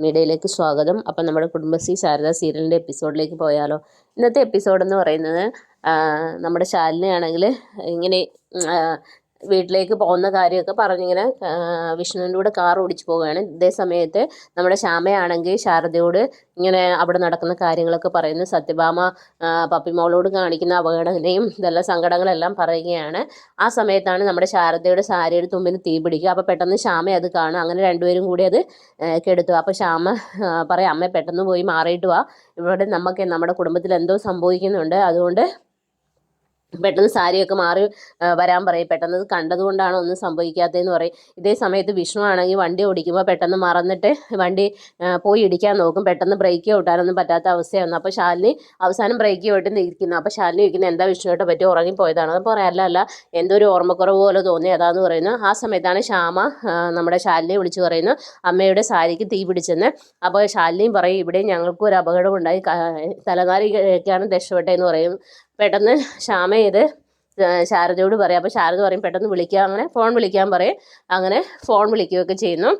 മീഡിയയിലേക്ക് സ്വാഗതം. അപ്പം നമ്മുടെ കുടുംബശ്രീ ശാരദ സീരിയലിന്റെ എപ്പിസോഡിലേക്ക് പോയാലോ. ഇന്നത്തെ എപ്പിസോഡ് എന്ന് പറയുന്നത് നമ്മുടെ ശാലിനിയാണെങ്കിൽ ഇങ്ങനെ വീട്ടിലേക്ക് പോകുന്ന കാര്യമൊക്കെ പറഞ്ഞിങ്ങനെ വിഷ്ണുവിന്റെ കൂടെ കാർ ഓടിച്ചു പോവുകയാണ്. ഇതേ സമയത്ത് നമ്മുടെ ശ്യാമയാണെങ്കിൽ ശാരദയോട് ഇങ്ങനെ അവിടെ നടക്കുന്ന കാര്യങ്ങളൊക്കെ പറയുന്നു. സത്യഭാമ പപ്പിമോളോട് കാണിക്കുന്ന അപകടങ്ങളെയും ഇതെല്ലാം സങ്കടങ്ങളെല്ലാം പറയുകയാണ്. ആ സമയത്താണ് നമ്മുടെ ശാരദയുടെ സാരിയുടെ തുമ്പിന് തീ പിടിക്കുക. അപ്പോൾ പെട്ടെന്ന് ശ്യാമ അത് കാണും. അങ്ങനെ രണ്ടുപേരും കൂടി അത് കെടുത്തു അപ്പോൾ ശ്യാമ പറയാം അമ്മ പെട്ടെന്ന് പോയി മാറിയിട്ട് വാ. ഇവിടെ നമുക്ക് നമ്മുടെ കുടുംബത്തിൽ എന്തോ സംഭവിക്കുന്നുണ്ട്. അതുകൊണ്ട് പെട്ടെന്ന് സാരിയൊക്കെ മാറി വരാൻ പറയും. പെട്ടെന്ന് കണ്ടതുകൊണ്ടാണ് ഒന്നും സംഭവിക്കാത്തതെന്ന് പറയും. ഇതേ സമയത്ത് വിഷ്ണു ആണെങ്കിൽ വണ്ടി ഓടിക്കുമ്പോൾ പെട്ടെന്ന് മറന്നിട്ട് വണ്ടി പോയി ഇടിക്കാൻ നോക്കും. പെട്ടെന്ന് ബ്രേക്ക് ഔട്ടാനൊന്നും പറ്റാത്ത അവസ്ഥയാണ് അപ്പോൾ ശാലിനി അവസാനം ബ്രേക്ക് ഔട്ട് നിൽക്കുന്നു. അപ്പോൾ ശാലിനി ഇരിക്കുന്ന എന്താ വിഷ്ണുവായിട്ട് പറ്റി? ഉറങ്ങിപ്പോയതാണ് അപ്പോൾ അതപ്പോൾ അല്ല അല്ല. എന്തോ ഒരു ഓർമ്മക്കുറവ് പോലെ തോന്നി അതാന്ന് പറയുന്നു. ആ സമയത്താണ് ശ്യാമ നമ്മുടെ ശാലിനിയെ വിളിച്ചു പറയുന്നു അമ്മയുടെ സാരിക്ക് തീ പിടിച്ചെന്ന്. അപ്പോൾ ശാലിനിയും പറയും ഇവിടെ ഞങ്ങൾക്കും ഒരു അപകടമുണ്ടായി. തലനാരിക്കാണ് രക്ഷപ്പെട്ടതെന്ന് പറയും. പെട്ടെന്ന് ക്ഷാമ ചെയ്ത് ശാരദയോട് പറയും. അപ്പോൾ ശാരദ പറയും പെട്ടെന്ന് വിളിക്കുക അങ്ങനെ ഫോൺ വിളിക്കാൻ പറയും. അങ്ങനെ ഫോൺ വിളിക്കുകയൊക്കെ ചെയ്യുന്നു.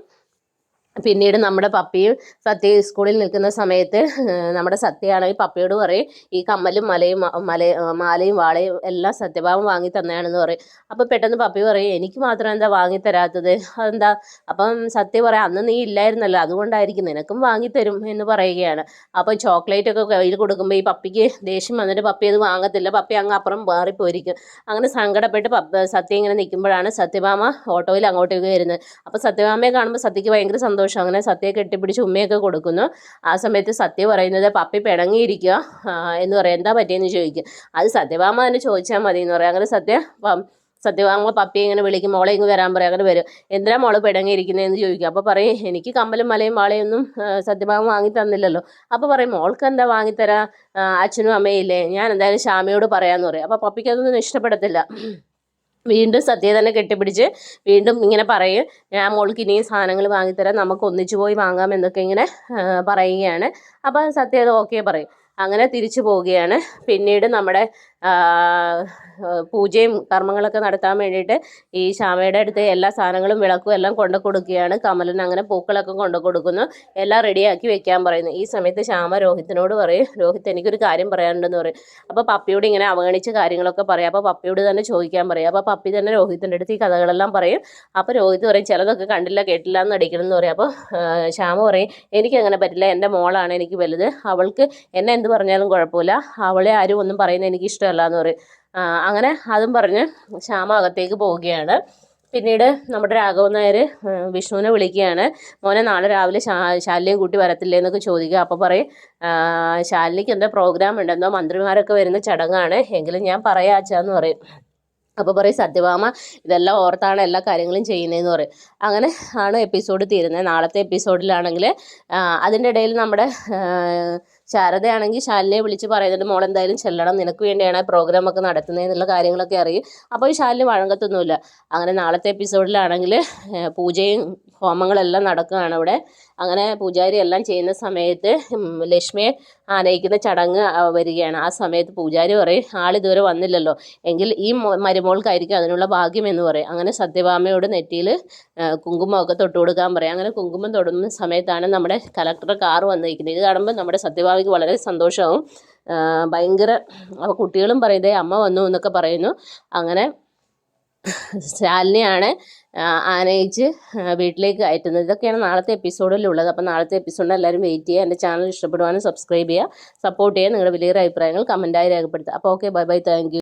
പിന്നീട് നമ്മുടെ പപ്പിയും സത്യ സ്കൂളിൽ നിൽക്കുന്ന സമയത്ത് നമ്മുടെ സത്യയാണെങ്കിൽ പപ്പയോട് പറയും ഈ കമ്മലും മലയും മല മാലയും വാളയും എല്ലാം സത്യഭാവം വാങ്ങി തന്നെയാണെന്ന് പറയും. അപ്പോൾ പെട്ടെന്ന് പപ്പി പറയും എനിക്ക് മാത്രം എന്താ വാങ്ങി തരാത്തത്? അതെന്താ? അപ്പം സത്യ പറയാം അന്ന് നീ ഇല്ലായിരുന്നല്ലോ അതുകൊണ്ടായിരിക്കും നിനക്കും വാങ്ങിത്തരും എന്ന് പറയുകയാണ്. അപ്പോൾ ചോക്ലേറ്റ് ഒക്കെ കയ്യിൽ കൊടുക്കുമ്പോൾ ഈ പപ്പിക്ക് ദേഷ്യം വന്നിട്ട് പപ്പി അത് വാങ്ങത്തില്ല പപ്പി അങ്ങ് അപ്പുറം മാറിപ്പോയിരിക്കും. അങ്ങനെ സങ്കടപ്പെട്ട് പപ്പ സത്യ ഇങ്ങനെ നിൽക്കുമ്പോഴാണ് സത്യഭാമ ഓട്ടോയിൽ അങ്ങോട്ടേക്ക് വരുന്നത്. അപ്പോൾ സത്യഭാമയെ കാണുമ്പോൾ സത്യക്ക് ഭയങ്കര സന്തോഷം സന്തോഷം. അങ്ങനെ സത്യയെ കെട്ടിപ്പിടിച്ച് ഉമ്മയൊക്കെ കൊടുക്കുന്നു. ആ സമയത്ത് സത്യ പറയുന്നത് പപ്പി പിണങ്ങിയിരിക്കുക എന്ന് പറയാം. എന്താ പറ്റിയെന്ന് ചോദിക്കുക അത് സത്യഭാമ തന്നെ ചോദിച്ചാൽ മതി എന്ന് പറയാം. അങ്ങനെ സത്യ സത്യഭാമ പപ്പി ഇങ്ങനെ വിളിക്കും. മോളെ ഇങ്ങ് വരാൻ പറയും. അങ്ങനെ വരും. എന്തിനാ മോൾ പിടങ്ങിയിരിക്കുന്നതെന്ന് ചോദിക്കും. അപ്പോൾ പറയും എനിക്ക് കമ്പലും മലയും വാളയൊന്നും സത്യഭാമ വാങ്ങി തന്നില്ലല്ലോ. അപ്പോൾ പറയും മോൾക്ക് എന്താ വാങ്ങിത്തരാ അച്ഛനും അമ്മയില്ലേ ഞാൻ എന്തായാലും ശ്യാമയോട് പറയാമെന്ന് പറയും. അപ്പോൾ പപ്പിക്ക് അതൊന്നും ഇഷ്ടപ്പെടത്തില്ല. വീണ്ടും സത്യ തന്നെ കെട്ടിപ്പിടിച്ച് വീണ്ടും ഇങ്ങനെ പറയും. ഞാൻ മോൾക്ക് ഇനിയും സാധനങ്ങൾ വാങ്ങിത്തരാം നമുക്ക് ഒന്നിച്ചു പോയി വാങ്ങാം എന്നൊക്കെ ഇങ്ങനെ പറയുകയാണ്. അപ്പോൾ സത്യ അത് ഓക്കെ പറയും. അങ്ങനെ തിരിച്ചു പോവുകയാണ്. പിന്നീട് നമ്മുടെ പൂജയും കർമ്മങ്ങളൊക്കെ നടത്താൻ വേണ്ടിയിട്ട് ഈ ശ്യാമയുടെ അടുത്ത് എല്ലാ സാധനങ്ങളും വിളക്കും എല്ലാം കൊണ്ടു കൊടുക്കുകയാണ്. കമലൻ അങ്ങനെ പൂക്കളൊക്കെ കൊണ്ടു കൊടുക്കുന്നു. എല്ലാം റെഡിയാക്കി വെക്കാൻ പറയുന്നു. ഈ സമയത്ത് ശ്യാമ രോഹിത്തിനോട് പറയും രോഹിത് എനിക്കൊരു കാര്യം പറയാനുണ്ടെന്ന് പറയും. അപ്പോൾ പപ്പിയോട് ഇങ്ങനെ അവഗണിച്ച് കാര്യങ്ങളൊക്കെ പറയാം. അപ്പോൾ പപ്പിയോട് തന്നെ ചോദിക്കാൻ പറയും. അപ്പോൾ പപ്പി തന്നെ രോഹിത്തിന്റെ അടുത്ത് ഈ കഥകളെല്ലാം പറയും. അപ്പോൾ രോഹിത് പറയും ചിലതൊക്കെ കണ്ടില്ല കേട്ടില്ല എന്ന് അടിക്കണം എന്ന് പറയും. അപ്പോൾ ശ്യാമ പറയും എനിക്കങ്ങനെ പറ്റില്ല. എന്റെ മോളാണ് എനിക്ക് വലുത്. അവൾക്ക് എന്നെ എന്ത് പറഞ്ഞാലും കുഴപ്പമില്ല. അവളെ ആരും ഒന്നും പറയുന്നത് എനിക്ക് ഇഷ്ടമല്ല എന്ന് പറയും അങ്ങനെ അതും പറഞ്ഞ് ശ്യാമ അകത്തേക്ക് പോവുകയാണ്. പിന്നീട് നമ്മുടെ രാഘവൻ നായർ വിഷ്ണുവിനെ വിളിക്കുകയാണ്. മോനെ നാളെ രാവിലെ ശാ ശാലിനിയും കൂട്ടി വരത്തില്ലേ എന്നൊക്കെ ചോദിക്കുക. അപ്പോൾ പറയും ശാലിനിക്ക് എന്താ പ്രോഗ്രാം ഉണ്ടെന്നോ മന്ത്രിമാരൊക്കെ വരുന്ന ചടങ്ങാണ്. എങ്കിലും ഞാൻ പറയാച്ചാന്ന് പറയും. അപ്പോൾ പറയും സത്യഭാമ ഇതെല്ലാം ഓർത്താണ് എല്ലാ കാര്യങ്ങളും ചെയ്യുന്നതെന്ന് പറയും. അങ്ങനെ ആണ് എപ്പിസോഡ് തീരുന്നത്. നാളത്തെ എപ്പിസോഡിലാണെങ്കിൽ അതിന്റെ ഇടയിൽ നമ്മുടെ ശാരദയാണെങ്കിൽ ശാലിനെ വിളിച്ച് പറയുന്നുണ്ട് മോൾ എന്തായാലും ചെല്ലണം. നിനക്ക് വേണ്ടിയാണ് പ്രോഗ്രാം ഒക്കെ നടത്തുന്നത് എന്നുള്ള കാര്യങ്ങളൊക്കെ അറിയും. അപ്പോൾ ഈ ശാലിന് വഴങ്ങത്തൊന്നുമില്ല. അങ്ങനെ നാളത്തെ എപ്പിസോഡിലാണെങ്കിൽ പൂജയും ഹോമങ്ങളെല്ലാം നടക്കുകയാണ് അവിടെ. അങ്ങനെ പൂജാരി എല്ലാം ചെയ്യുന്ന സമയത്ത് ലക്ഷ്മിയെ ആനയിക്കുന്ന ചടങ്ങ് വരികയാണ്. ആ സമയത്ത് പൂജാരി പറയും ആളിതുവരെ വന്നില്ലല്ലോ. എങ്കിൽ ഈ മരുമോൾക്കായിരിക്കും അതിനുള്ള ഭാഗ്യം എന്ന് പറയും. അങ്ങനെ സത്യഭാമയോട് നെറ്റിയിൽ കുങ്കുമമൊക്കെ തൊട്ട് കൊടുക്കാൻ പറയും. അങ്ങനെ കുങ്കുമം തൊടുന്ന സമയത്താണ് നമ്മുടെ കലക്ടർ കാർ വന്നിരിക്കുന്നത്. ഇത് കാണുമ്പോൾ നമ്മുടെ സത്യഭാമയ്ക്ക് വളരെ സന്തോഷമാവും ഭയങ്കര അപ്പോൾ കുട്ടികളും പറയുന്നത് അമ്മ വന്നു എന്നൊക്കെ പറയുന്നു. അങ്ങനെ ശാലിനിയാണ് ആനയിച്ച് വീട്ടിലേക്ക് അയറ്റുന്നത്. ഇതൊക്കെയാണ് നാളത്തെ എപ്പിസോഡിലുള്ളത് അപ്പോൾ നാളത്തെ എപ്പിസോഡിൽ എല്ലാവരും വെയിറ്റ് ചെയ്യുക. എന്റെ ചാനൽ ഇഷ്ടപ്പെടുവാനും സബ്സ്ക്രൈബ് ചെയ്യുക. സപ്പോർട്ട് ചെയ്യുക. നിങ്ങളുടെ വലിയൊരു അഭിപ്രായങ്ങൾ കമന്റായി രേഖപ്പെടുത്തുക. അപ്പോൾ ഓക്കെ ബൈ ബൈ താങ്ക്